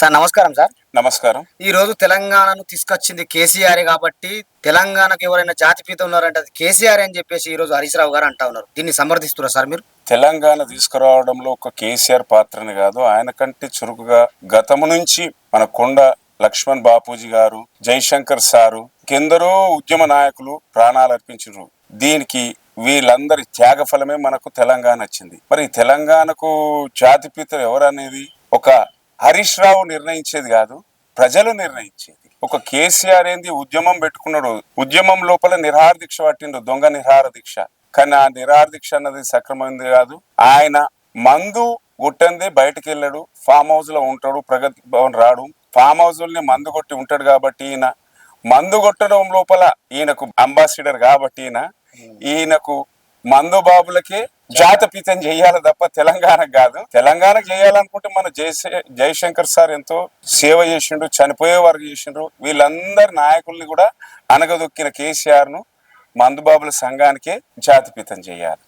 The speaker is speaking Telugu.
సార్ నమస్కారం సార్. నమస్కారం. ఈ రోజు తెలంగాణను తీసుకొచ్చింది కేసీఆర్ కాబట్టి తెలంగాణకు ఎవరైనా జాతిపీత ఉన్నారంటే అది కేసీఆర్ అని చెప్పేసి ఈ రోజు హరీష్ రావు గారు అంటా ఉన్నారు. దీన్ని సమర్థిస్తున్నారు సార్ మీరు? తెలంగాణ తీసుకురావడంలో ఒక కేసీఆర్ పాత్రని కాదు ఆయన కంటే చురుకుగా గతము నుంచి మన కొండ లక్ష్మణ్ బాపూజీ గారు జైశంకర్ సారు ఇంకెందరో ఉద్యమ నాయకులు ప్రాణాలు అర్పించారు దీనికి వీళ్ళందరి త్యాగ ఫలమే మనకు తెలంగాణ వచ్చింది మరి తెలంగాణకు జాతిపితలు ఎవరనేది ఒక హరీష్ రావు నిర్ణయించేది కాదు ప్రజలు నిర్ణయించేది. ఒక కేసీఆర్ ఏంది ఉద్యమం పెట్టుకున్నాడు. ఉద్యమం లోపల నిరహార దీక్ష పట్టిండు దొంగ నిరహార దీక్ష. కానీ ఆ నిరహార దీక్ష అన్నది సక్రమైంది కాదు. ఆయన మందు కొట్టందే బయటకు వెళ్ళాడు ఫామ్ హౌస్లో ఉంటాడు ప్రగతి భవన్ రాడు. ఫామ్ హౌస్లోనే మందు కొట్టి ఉంటాడు కాబట్టి ఈయన మందు కొట్టడం లోపల ఈయనకు అంబాసిడర్ కాబట్టి ఈయన ఈయనకు మందు జాతపీతం చేయాలి తప్ప తెలంగాణకు కాదు. తెలంగాణకు చేయాలనుకుంటే మన జయశే జయశంకర్ సార్ ఎంతో సేవ చేసిండు చనిపోయే వరకు చేసిండ్రు. వీళ్ళందరి నాయకుల్ని కూడా అనగదొక్కిన కేసీఆర్ను మందుబాబుల సంఘానికే జాతిపితం చేయాలి.